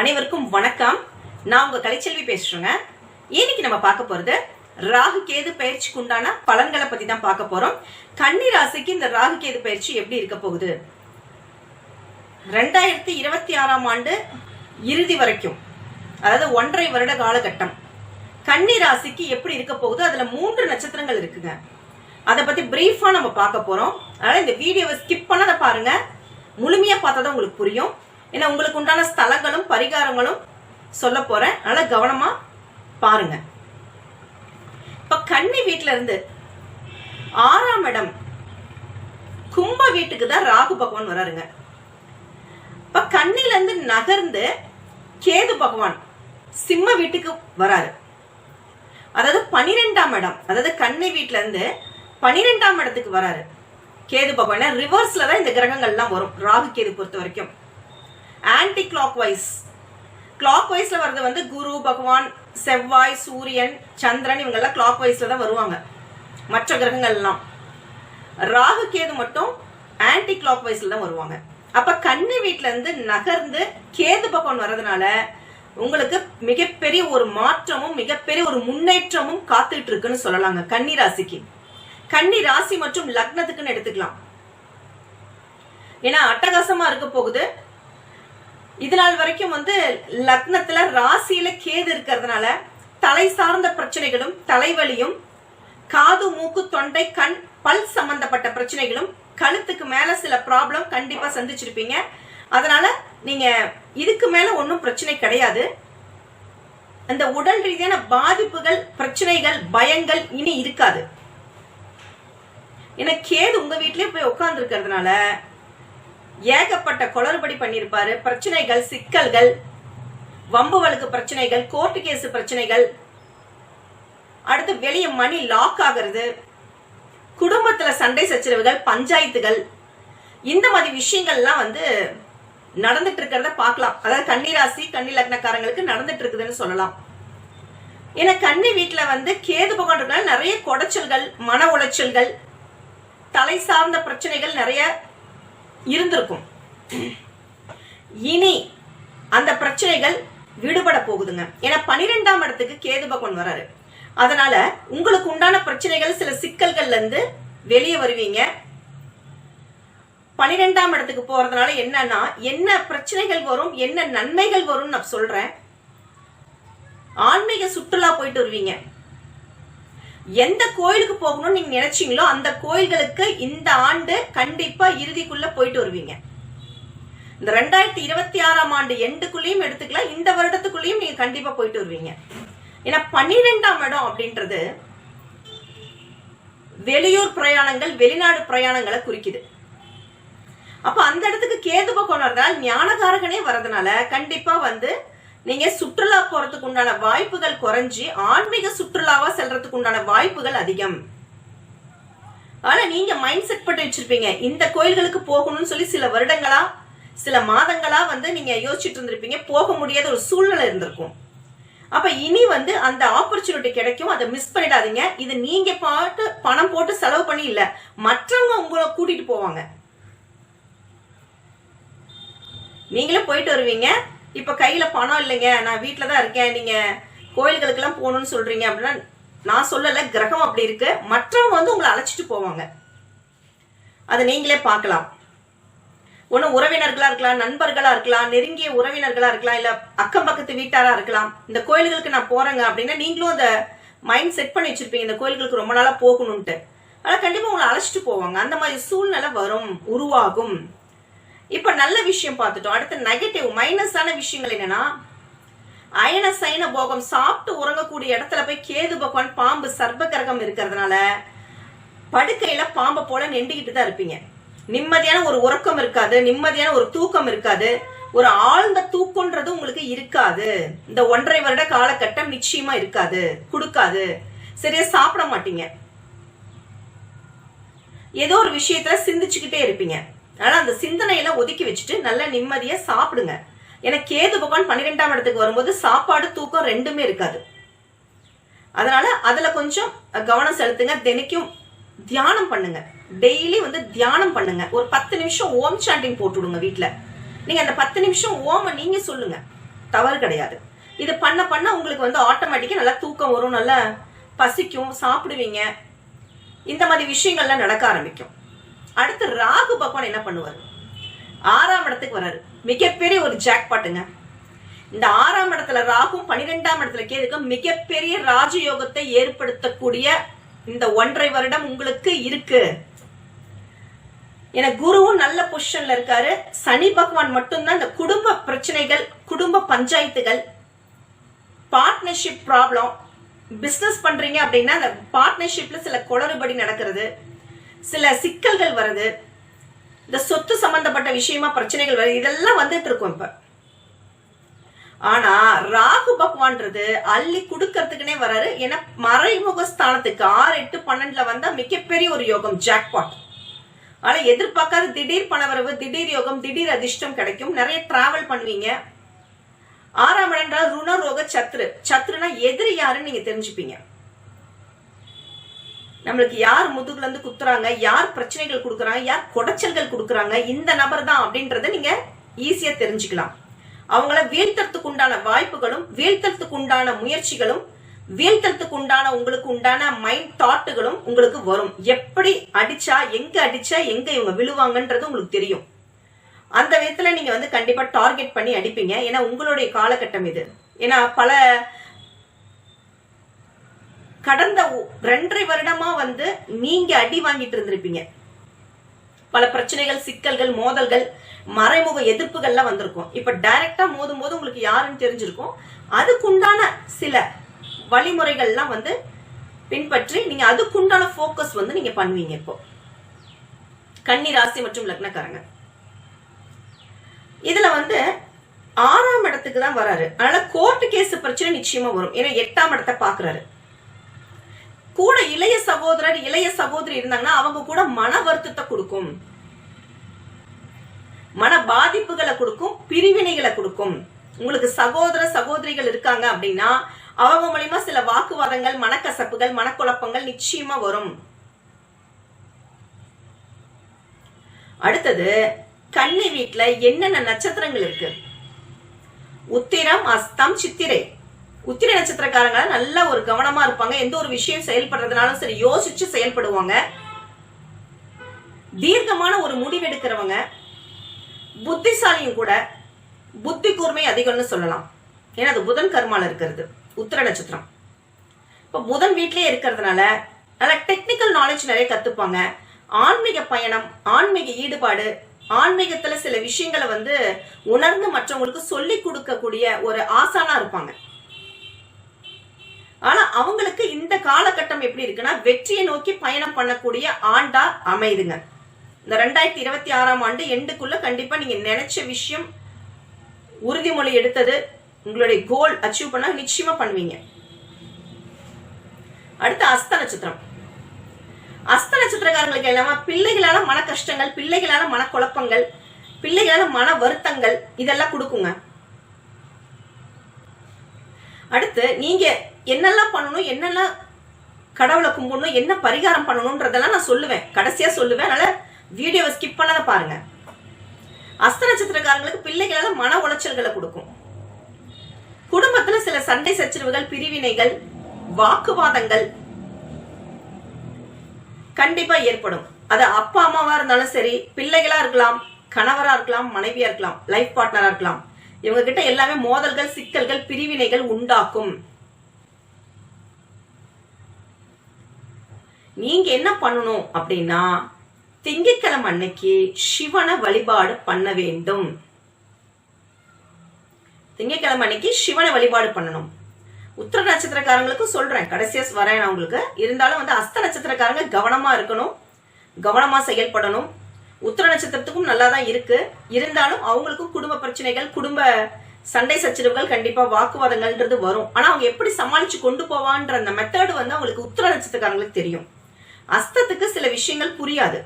அனைவருக்கும் வணக்கம். நான் உங்க கலைச்செல்வி பேசுறேங்க. இன்னைக்கு நம்ம பார்க்க போறது ராகு கேது பயிற்சிக்கு உண்டான பலன்களை பத்தி தான் பார்க்க போறோம். கன்னி ராசிக்கு இந்த ராகு கேது பயிற்சி எப்படி இருக்க போகுது? ரெண்டாயிரத்தி இருபத்தி ஆறாம் ஆண்டு இறுதி வரைக்கும் அதாவது ஒன்றரை வருட காலகட்டம். கன்னி ராசிக்கு எப்படி இருக்க போகுது அதுல மூன்று நட்சத்திரங்கள் இருக்குங்க. அதை பத்தி பிரீஃபா நம்ம பார்க்க போறோம். அதனால இந்த வீடியோவை ஸ்கிப் பண்ணாத பாருங்க. முழுமையா பார்த்தா தான் உங்களுக்கு புரியும். ஏன்னா உங்களுக்கு உண்டான ஸ்தலங்களும் பரிகாரங்களும் சொல்ல போறேன். அதனால கவனமா பாருங்க. இப்ப கன்னி வீட்டுல இருந்து ஆறாம் இடம் கும்ப வீட்டுக்கு தான் ராகு பகவான் வராருங்க. இப்ப கண்ணில இருந்து நகர்ந்து கேது பகவான் சிம்ம வீட்டுக்கு வராரு. அதாவது பனிரெண்டாம் இடம் அதாவது கண்ணி வீட்டுல இருந்து பனிரெண்டாம் இடத்துக்கு வராரு. கேது பகவான் ரிவர்ஸ்ல தான் இந்த கிரகங்கள்லாம் வரும். ராகு கேது பொறுத்த வரைக்கும். ஆன்டி கிளாக் வைஸ் கிளாக் வைஸ்ல வர்றது வந்து குரு பகவான் செவ்வாய் சூரியன் சந்திரன் இவங்கெல்லாம் கிளாக் வைஸ்ல தான் வருவாங்க. மற்ற கிரகங்கள் எல்லாம் ராகு கேது மட்டும் ஆன்டி கிளாக் வைஸ்ல தான் வருவாங்க. அப்ப கன்னி வீட்ல இருந்து நகர்ந்து கேது பகவான் வர்றதுனால உங்களுக்கு மிகப்பெரிய ஒரு மாற்றமும் மிகப்பெரிய ஒரு முன்னேற்றமும் காத்துட்டு இருக்குன்னு சொல்லலாங்க கன்னி ராசிக்கு. கன்னி ராசி மற்றும் லக்னத்துக்குன்னு எடுத்துக்கலாம். ஏன்னா அட்டகாசமா இருக்க போகுது. இது நாள் வரைக்கும் வந்து லக்னத்துல ராசியில கேது இருக்கிறதுனால தலை சார்ந்த பிரச்சனைகளும் தலைவலியும் காது மூக்கு தொண்டை கண் பல் சம்பந்தப்பட்ட பிரச்சனைகளும் கழுத்துக்கு மேல சில ப்ராப்ளம் கண்டிப்பா சந்திச்சிருப்பீங்க. அதனால நீங்க இதுக்கு மேல ஒன்றும் பிரச்சனை கிடையாது. அந்த உடல் ரீதியான பாதிப்புகள் பிரச்சனைகள் பயங்கள் இனி இருக்காது. ஏன்னா கேது உங்க வீட்லயே போய் உட்கார்ந்து இருக்கிறதுனால ஏகப்பட்ட குளறுபடி பண்ணியிருப்பாரு பிரச்சனைகள் சிக்கல்கள் வம்பு வழக்கு பிரச்சனைகள் கோர்ட்டு கேஸ் பிரச்சனைகள். அடுத்து வெளியே மணி லாக் ஆகிறது. குடும்பத்துல சண்டை சச்சரவுகள் பஞ்சாயத்துகள். இந்த மாதிரி விஷயங்கள்லாம் வந்து நடந்துட்டு இருக்கிறத பார்க்கலாம். அதாவது கன்னிராசி கன்னி லக்னக்காரங்களுக்கு நடந்துட்டு இருக்குதுன்னு சொல்லலாம். ஏன்னா கன்னி வீட்டுல வந்து கேது பகவான் இருக்கனால நிறைய குடைச்சல்கள் மன உளைச்சல்கள் தலை சார்ந்த பிரச்சனைகள் நிறைய இருந்திருக்கும். இனி அந்த பிரச்சனைகள் விடுபட போகுதுங்க. ஏன்னா பனிரெண்டாம் இடத்துக்கு கேது பகவான் வராரு. அதனால உங்களுக்கு உண்டான பிரச்சனைகள் சில சிக்கல்கள்ல இருந்து வெளியே வருவீங்க. பனிரெண்டாம் இடத்துக்கு போறதுனால என்னன்னா என்ன பிரச்சனைகள் வரும் என்ன நன்மைகள் வரும்னு நான் சொல்றேன். ஆன்மீக சுற்றுலா போயிட்டு வருவீங்க. எந்த கோயிலுக்கு போகணும்னு நீங்க நினைச்சீங்களோ அந்த கோயில்களுக்கு இந்த ஆண்டு கண்டிப்பா இறுதிக்குள்ள போயிட்டு வருவீங்க. இந்த ரெண்டாயிரத்தி இருபத்தி ஆறாம் ஆண்டு எண்டுக்குள்ளேயும் எடுத்துக்கலாம். இந்த வருடத்துக்குள்ளேயும் நீங்க கண்டிப்பா போயிட்டு வருவீங்க. ஏன்னா பன்னிரெண்டாம் இடம் அப்படின்றது வெளியூர் பிரயாணங்கள் வெளிநாடு பிரயாணங்களை குறிக்குது. அப்ப அந்த இடத்துக்கு கேது பகவான் ஞானகாரகனே வரதுனால கண்டிப்பா வந்து நீங்க சுற்றுலா போறதுக்கு உண்டான வாய்ப்புகள் குறைஞ்சி ஆன்மீக சுற்றுலாவா செல்றதுக்கு உண்டான வாய்ப்புகள் அதிகம். ஆனா நீங்க மைண்ட் செட் பண்ணி வச்சிருப்பீங்க. இந்த கோயில்களுக்கு போகணும்னு சொல்லி சில வருடங்களா சில மாதங்களா வந்து நீங்க யோசிச்சுட்டு இருந்திருப்பீங்க. போக முடியாத ஒரு சூழ்நிலை இருந்திருக்கும். அப்ப இனி வந்து அந்த ஆப்பர்ச்சுனிட்டி கிடைக்கும். அதை மிஸ் பண்ணிடாதீங்க. இது நீங்க பாட்டு பணம் போட்டு செலவு பண்ணி இல்ல. மற்றவங்க உங்களை கூட்டிட்டு போவாங்க. நீங்களே போயிட்டு வருவீங்க. இப்ப கையில பணம் இல்லைங்க. நான் வீட்டில் தான் இருக்கேன். நீங்க கோயில்களுக்கெல்லாம் போகணும்னு சொல்றீங்க அப்படின்னா நான் சொல்லல கிரகம் அப்படி இருக்கு. மற்றவங்க வந்து உங்களை அழைச்சிட்டு போவாங்க. அதை நீங்களே பார்க்கலாம். ஒண்ணு உறவினர்களா இருக்கலாம் நண்பர்களா இருக்கலாம் நெருங்கிய உறவினர்களா இருக்கலாம் இல்ல அக்கம் பக்கத்து வீட்டாரா இருக்கலாம். இந்த கோயில்களுக்கு நான் போறேங்க அப்படின்னா நீங்களும் அந்த மைண்ட் செட் பண்ணி வச்சிருப்பீங்க. இந்த கோயில்களுக்கு ரொம்ப நாளா போகணும்ட்டு ஆனா கண்டிப்பா உங்களை அழைச்சிட்டு போவாங்க. அந்த மாதிரி சூழ்நிலை வரும் உருவாகும். இப்ப நல்ல விஷயம் பார்த்துட்டோம். அடுத்து நெகட்டிவ் மைனஸான விஷயங்கள் என்னன்னா அயன சைன போகம் சாப்பிட்டு உறங்கக்கூடிய இடத்துல போய் கேது பகவான் பாம்பு சர்ப்ப கிரகம் இருக்கிறதுனால படுக்கையில பாம்பை போல நெண்டிக்கிட்டு தான் இருப்பீங்க. நிம்மதியான ஒரு உறக்கம் இருக்காது நிம்மதியான ஒரு தூக்கம் இருக்காது. ஒரு ஆழ்ந்த தூக்கம்ன்றது உங்களுக்கு இருக்காது. இந்த ஒன்றரை வருட காலகட்டம் நிச்சயமா இருக்காது கொடுக்காது. சரியா சாப்பிட மாட்டீங்க. ஏதோ ஒரு விஷயத்துல சிந்திச்சுக்கிட்டே இருப்பீங்க. ஆனால் அந்த சிந்தனையெல்லாம் ஒதுக்கி வச்சுட்டு நல்ல நிம்மதியா சாப்பிடுங்க. ஏன்னா கேது பகவான் பன்னிரெண்டாம் இடத்துக்கு வரும்போது சாப்பாடு தூக்கம் ரெண்டுமே இருக்காது. அதனால அதுல கொஞ்சம் கவனம் செலுத்துங்க. தினைக்கும் தியானம் பண்ணுங்க. டெய்லி வந்து தியானம் பண்ணுங்க. ஒரு பத்து நிமிஷம் ஓம் சாண்டிங் போட்டு விடுங்க வீட்ல. நீங்க அந்த பத்து நிமிஷம் ஓம நீங்க சொல்லுங்க. தவறு கிடையாது. இது பண்ண பண்ண உங்களுக்கு வந்து ஆட்டோமேட்டிக்கா நல்லா தூக்கம் வரும். நல்லா பசிக்கும் சாப்பிடுவீங்க. இந்த மாதிரி விஷயங்கள்லாம் நடக்க ஆரம்பிக்கும். அடுத்து ராகு பகவான் என்ன பண்ணுவார்? ஆறாம் இடத்துக்கு வராரு. மிகப்பெரிய ஒரு ஜாக் பாட்டுங்க இந்த ஆறாம் இடத்துல ராகும் பனிரெண்டாம் இடத்துல கேதுக்கும் மிகப்பெரிய ராஜயோகத்தை ஏற்படுத்தக்கூடிய இந்த ஒன்றரை வருடம் உங்களுக்கு இருக்கு. என குருவும் நல்ல பொசிஷன்ல இருக்காரு. சனி பகவான் மட்டும்தான் இந்த குடும்ப பிரச்சனைகள் குடும்ப பஞ்சாயத்துகள் பார்ட்னர்ஷிப் ப்ராப்ளம் பிசினஸ் பண்றீங்க அப்படின்னா அந்த பார்ட்னர்ஷிப்ல சில குளறுபடி நடக்கிறது. சில சிக்கல்கள் வருது. இந்த சொத்து சம்பந்தப்பட்ட விஷயமா பிரச்சனைகள் வருது. இதெல்லாம் வந்துட்டு இருக்கும் இப்ப. ஆனா ராகு பகவான்றது அள்ளி கொடுக்கறதுக்குனே வராரு. ஏன்னா மறைமுக ஸ்தானத்துக்கு ஆறு எட்டு பன்னெண்டுல வந்தா மிகப்பெரிய ஒரு யோகம் ஜாக்பாட் ஆனா எதிர்பார்க்காத திடீர் பணவரவு திடீர் யோகம் திடீர் அதிர்ஷ்டம் கிடைக்கும். நிறைய டிராவல் பண்ணுவீங்க. ஆறாம் இடம் என்றால் ருணரோக சத்ரு. சத்ருனா எதிரி யாருன்னு நீங்க தெரிஞ்சுப்பீங்க. நம்மளுக்கு யார் முதுகுல இருந்து குத்துறாங்க யார் பிரச்சனைகள் கொடுக்குறாங்க யார் குடைச்சல்கள் கொடுக்குறாங்க இந்த நபர் தான் அப்படின்றத நீங்க ஈஸியா தெரிஞ்சுக்கலாம். அவங்கள வீழ்த்தறதுக்கு உண்டான வாய்ப்புகளும் வீழ்த்தறதுக்கு உண்டான முயற்சிகளும் வீழ்த்தறதுக்கு உண்டான உங்களுக்கு உண்டான மைண்ட் தாட்டுகளும் உங்களுக்கு வரும். எப்படி அடிச்சா எங்க அடிச்சா எங்க இவங்க விழுவாங்கன்றது உங்களுக்கு தெரியும். அந்த விதத்துல நீங்க வந்து கண்டிப்பா டார்கெட் பண்ணி அடிப்பீங்க. ஏன்னா உங்களுடைய காலகட்டம் இது. ஏன்னா பல கடந்த ரெண்டரை வருடமா வந்து நீங்க அடி வாங்கிட்டு இருந்திருப்பீங்க. பல பிரச்சனைகள் சிக்கல்கள் மோதல்கள் மறைமுக எதிர்ப்புகள்லாம் வந்திருக்கும். இப்ப டைரக்டா மோதும் போது உங்களுக்கு யாருன்னு தெரிஞ்சிருக்கும். அதுக்குண்டான சில வழிமுறைகள்லாம் வந்து பின்பற்றி நீங்க அதுக்குண்டான ஃபோக்கஸ் வந்து நீங்க பண்ணுவீங்க இப்போ. கன்னி ராசி மற்றும் லக்னக்காரங்க. இதுல வந்து ஆறாம் இடத்துக்கு தான் வராரு. அதனால கோர்ட் கேஸ் பிரச்சனை நிச்சயமா வரும். ஏன்னா எட்டாம் இடத்தை பாக்குறாரு கூட இளைய சகோதரர் இளைய சகோதரி இருந்தாங்கன்னா அவங்க கூட மன வருத்தத்தை கொடுக்கும். மன பாதிப்புகளை கொடுக்கும் பிரிவினைகளை கொடுக்கும். உங்களுக்கு சகோதர சகோதரிகள் இருக்காங்க அப்படின்னா அவங்க மூலியமா சில வாக்குவாதங்கள் மனக்கசப்புகள் மனக்குழப்பங்கள் நிச்சயமா வரும். அடுத்தது கன்னி வீட்டுல என்னென்ன நட்சத்திரங்கள் இருக்கு? உத்திரம் அஸ்தம் சித்திரை. உத்திர நட்சத்திரக்காரங்க நல்ல ஒரு கவனமா இருப்பாங்க. எந்த ஒரு விஷயம் செயல்படுறதுனாலும் சரி யோசிச்சு செயல்படுவாங்க. தீர்க்கமான ஒரு முடிவெடுக்கிறவங்க புத்திசாலியும் கூட புத்தி கூர்மை அதிகம்னு சொல்லலாம். ஏன்னா அது புதன் கர்மால இருக்கிறது உத்திர நட்சத்திரம். இப்போ புதன் வீட்லயே இருக்கிறதுனால நல்ல டெக்னிக்கல் நாலேஜ் நிறைய கத்துப்பாங்க. ஆன்மீக பயணம் ஆன்மீக ஈடுபாடு ஆன்மீகத்துல சில விஷயங்களை வந்து உணர்ந்து மற்றவங்களுக்கு சொல்லி கொடுக்கக்கூடிய ஒரு ஆசானா இருப்பாங்க. ஆனா அவங்களுக்கு இந்த காலகட்டம் எப்படி இருக்குன்னா வெற்றியை நோக்கி பயணம் பண்ணக்கூடிய ஆண்டா அமைதுங்க. இந்த ரெண்டாயிரத்தி இருபத்தி ஆறாம் ஆண்டு எண்டுக்குள்ள கண்டிப்பா நீங்க நினைச்ச விஷயம் உறுதிமொழி எடுத்தது உங்களுடைய கோல் அச்சீவ் பண்ண நிச்சயமா பண்ணுவீங்க. அடுத்து அஸ்த நட்சத்திரம். அஸ்த நட்சத்திரக்காரங்களுக்கு எல்லாமே பிள்ளைகளால மன கஷ்டங்கள் பிள்ளைகளால மன குழப்பங்கள் பிள்ளைகளால மன வருத்தங்கள் இதெல்லாம் கொடுக்குங்க. அடுத்து நீங்க என்னெல்லாம் பண்ணணும் என்னெல்லாம் கடவுளை கும்பிடணும் என்ன பரிகாரம் பண்ணணும்ன்றதெல்லாம் நான் சொல்லுவேன். கடைசியா சொல்லுவேன். அதனால வீடியோவை ஸ்கிப் பண்ணாத பாருங்க. அஸ்த நட்சத்திரக்காரங்களுக்கு பிள்ளைகளால மன உளைச்சல்களை கொடுக்கும். குடும்பத்துல சில சண்டை சச்சரவுகள் பிரிவினைகள் வாக்குவாதங்கள் கண்டிப்பா ஏற்படும். அது அப்பா அம்மாவா இருந்தாலும் சரி பிள்ளைகளா இருக்கலாம் கணவரா இருக்கலாம் மனைவியா இருக்கலாம் லைஃப் பார்ட்னரா இருக்கலாம். இவங்க கிட்ட எல்லாமே மோதல்கள் சிக்கல்கள் பிரிவினைகள் உண்டாக்கும். நீங்க என்ன பண்ணணும் அப்படின்னா திங்கட்கிழமை அன்னைக்கு சிவனை வழிபாடு பண்ண வேண்டும். திங்கக்கிழமை அன்னைக்கு சிவனை வழிபாடு பண்ணணும். உத்திர நட்சத்திரக்காரங்களுக்கு சொல்றேன். கடைசியா வரேன் நான் உங்களுக்கு. இருந்தாலும் வந்து அஸ்த நட்சத்திரக்காரங்க கவனமா இருக்கணும். கவனமா செயல்படணும். உத்திர நட்சத்திரத்துக்கும் நல்லா தான் இருக்கு. இருந்தாலும் அவங்களுக்கும் குடும்ப பிரச்சனைகள் குடும்ப சண்டை சச்சரவுகள் கண்டிப்பா வாக்குவாதங்கள்ன்றது வரும். ஆனா அவங்க எப்படி சமாளிச்சு கொண்டு போவான்ற அந்த மெத்தட் வந்து அவங்களுக்கு உத்திர நட்சத்திரக்காரங்களுக்கு தெரியும். அஸ்தத்துக்கு சில விஷயங்கள் புரியாது.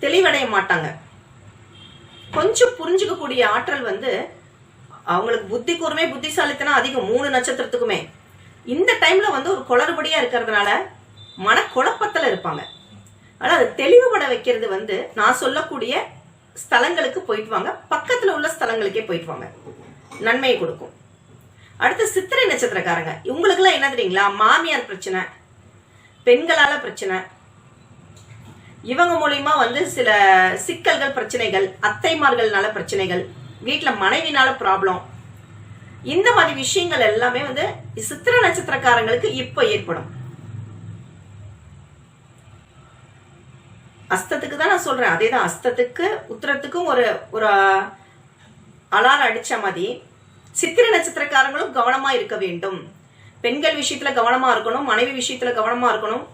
தெளிவடைய மாட்டாங்க. கொஞ்சம் புரிஞ்சுக்கக்கூடிய ஆற்றல் வந்து அவங்களுக்கு புத்தி கூர்மை புத்திசாலித்தனம் அதிகம் மூணு நட்சத்திரத்துக்குமே. இந்த டைம்ல வந்து ஒரு குளறுபடியா இருக்கிறதுனால மனக்குழப்பத்துல இருப்பாங்க. ஆனா அது தெளிவுபட வைக்கிறது வந்து நான் சொல்லக்கூடிய ஸ்தலங்களுக்கு போயிட்டு வாங்க. பக்கத்துல உள்ள ஸ்தலங்களுக்கே போயிட்டு வாங்க. நன்மையை கொடுக்கும். அடுத்து சித்திரை நட்சத்திரக்காரங்க. இவங்களுக்கெல்லாம் என்ன தெரியுங்களா? மாமியார் பிரச்சனை. பெண்களால பிரச்சனை. இவங்க மூலியமா வந்து சில சிக்கல்கள் பிரச்சனைகள் அத்தைமார்கள்னால பிரச்சனைகள் வீட்டுல மனைவினால ப்ராப்ளம் இந்த மாதிரி விஷயங்கள் எல்லாமே வந்து சித்திர நட்சத்திரக்காரங்களுக்கு இப்ப ஏற்படும். அஸ்தத்துக்கு தான் நான் சொல்றேன். அதே தான் அஸ்தத்துக்கு உத்தரத்துக்கும் ஒரு ஒரு அலாரம் அடிச்ச மாதிரி சித்திர நட்சத்திரக்காரங்களும் கவனமா இருக்க வேண்டும். பெண்கள் விஷயத்துல கவனமா இருக்கணும் மனைவி விஷயத்துல கவனமா இருக்கணும்.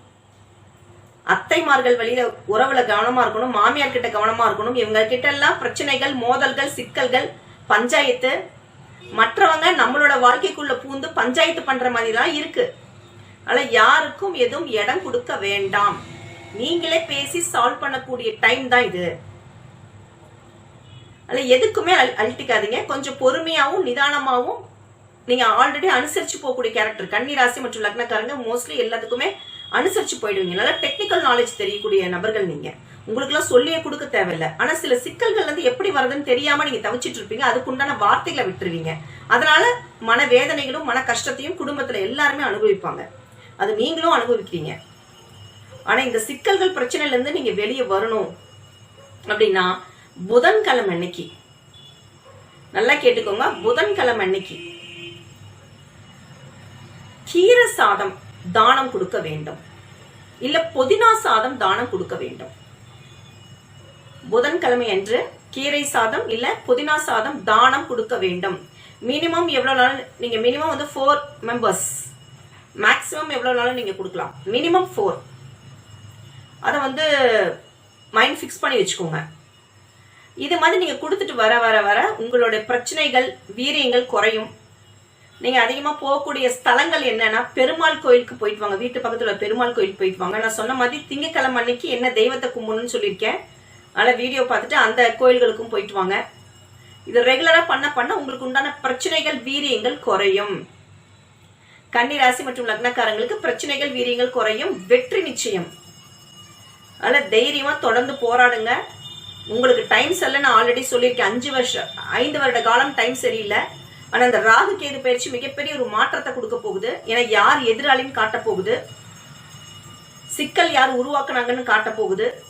அத்தைமார்கள் வழியில உறவுல கவனமா இருக்கணும் மாமியார் கிட்ட கவனமா இருக்கணும். இவங்க கிட்ட எல்லாம் பிரச்சனைகள் மோதல்கள் சிக்கல்கள் பஞ்சாயத்து. மற்றவங்க நம்மளோட வாழ்க்கைக்குள்ள பூந்து பஞ்சாயத்து பண்ற மாதிரி தான் இருக்கு. ஆனா யாருக்கும் எதுவும் இடம் கொடுக்க வேண்டாம். நீங்களே பேசி சால்வ் பண்ணக்கூடிய டைம் தான் இது. அதுல எதுக்குமே அழட்டிக்காதீங்க கொஞ்சம் பொறுமையாவும் நிதானமாவும் நீங்க ஆல்ரெடி அனுசரிச்சு போகக்கூடிய கேரக்டர் கன்னி ராசி மற்றும் லக்னக்காரங்க மோஸ்ட்லி எல்லாத்துக்குமே அனுசரிச்சு போயிடுவீங்க. நல்லா டெக்னிக்கல் நாலேஜ் தெரியக்கூடிய நபர்கள் நீங்க. உங்களுக்கு எல்லாம் சொல்லியே கொடுக்க தேவையில்ல. ஆனா சில சிக்கல்கள் வந்து எப்படி வருதுன்னு தெரியாம நீங்க தவிச்சிட்டு இருப்பீங்க. அதுக்குண்டான வார்த்தைகளை விட்டுருவீங்க. அதனால மன வேதனைகளும் மன கஷ்டத்தையும் குடும்பத்துல எல்லாருமே அனுபவிப்பாங்க. அது நீங்களும் அனுபவிக்கிறீங்க. ஆனா இந்த சிக்கல்கள் பிரச்சனையில இருந்து நீங்க வெளியே வரணும் அப்படின்னா புதன்கிழமை அன்னைக்கு. நல்லா கேட்டுக்கோங்க புதன்கிழமை அன்னைக்கு. கீரை சாதம் தானம் கொடுக்க வேண்டும். இல்ல புதினா சாதம் தானம் கொடுக்க வேண்டும். புதன்கிழமை அன்று கீரை சாதம் இல்ல புதினா சாதம் தானம் கொடுக்க வேண்டும். மினிமம் எவ்வளவு நாள் நீங்க மினிமம் வந்து ஃபோர் மெம்பர்ஸ் மேக்ஸிமம் எவ்வளவு நாளும் நீங்க கொடுக்கலாம். மினிமம் ஃபோர் அதை வந்து மைண்ட் ஃபிக்ஸ் பண்ணி வச்சுக்கோங்க. இது மாதிரி நீங்க கொடுத்துட்டு வர வர வர உங்களுடைய பிரச்சனைகள் வீரியங்கள் குறையும். நீங்க அதிகமா போகக்கூடிய ஸ்தலங்கள் என்னன்னா பெருமாள் கோயிலுக்கு போயிட்டு வாங்க. வீட்டு பக்கத்துல உள்ள பெருமாள் கோயிலுக்கு போயிட்டு வாங்க. நான் சொன்ன மாதிரி திங்கக்கிழமை அன்னைக்கு என்ன தெய்வத்தை கும்பிடணும்னு சொல்லியிருக்கேன். அதனால வீடியோ பார்த்துட்டு அந்த கோயில்களுக்கும் போயிட்டு வாங்க. இது ரெகுலரா பண்ண பண்ண உங்களுக்கு உண்டான பிரச்சனைகள் வீரியங்கள் குறையும். கன்னி ராசி மற்றும் லக்னக்காரங்களுக்கு பிரச்சனைகள் வீரியங்கள் குறையும். வெற்றி நிச்சயம். அதனால தைரியமா தொடர்ந்து போராடுங்க. உங்களுக்கு டைம் சரியில்லை நான் ஆல்ரெடி சொல்லியிருக்கேன். அஞ்சு வருஷம் ஐந்து வருட காலம் டைம் சரியில்லை. ஆனா அந்த ராகு கேது பயிற்சி மிகப்பெரிய ஒரு மாற்றத்தை கொடுக்க போகுது. ஏன்னா யார் எதிராளின்னு காட்ட போகுது. சிக்கல் யார் உருவாக்குனாங்கன்னு காட்ட போகுது.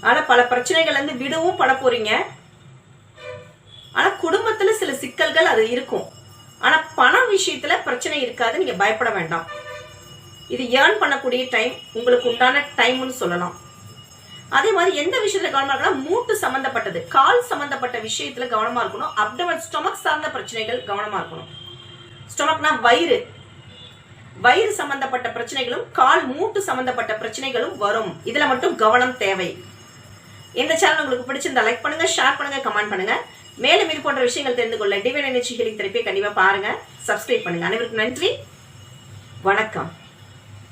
ஆனா பல பிரச்சனைகள் இருந்து விடவும் பட போறீங்க. ஆனா குடும்பத்துல சில சிக்கல்கள் அது இருக்கும். ஆனா பணம் விஷயத்துல பிரச்சனை இருக்காது. நீங்க பயப்பட வேண்டாம். இது ஏர்ன் பண்ணக்கூடிய டைம் உங்களுக்கு உண்டான டைம்னு சொல்லலாம். அதே மாதிரி எந்த விஷயத்துல கவனமா இருக்கணும்? மூட்டு சம்பந்தப்பட்டது. கால் சம்பந்தப்பட்ட விஷயத்துல கவனமா இருக்கணும். அப்டமன் ஸ்டொமக் சார்ந்த பிரச்சனைகள் கவனமா இருக்கணும். ஸ்டொமக்னா வயிறு. வயிறு சம்பந்தப்பட்ட பிரச்சனைகளும் கால் மூட்டு சம்பந்தப்பட்ட பிரச்சனைகளும் வரும். இதுல மட்டும் கவனம் தேவை. இந்த சேனல் உங்களுக்கு பிடிச்சிருந்தா லைக் பண்ணுங்க ஷேர் பண்ணுங்க கமெண்ட் பண்ணுங்க. மேலும் இது போன்ற விஷயங்கள் தெரிந்து கொள்ள டிவைன் எனர்ஜி ஹீலிங் தெரப்பியை கண்டிப்பா பாருங்க. சப்ஸ்கிரைப் பண்ணுங்க. அனைவருக்கும் நன்றி. வணக்கம்.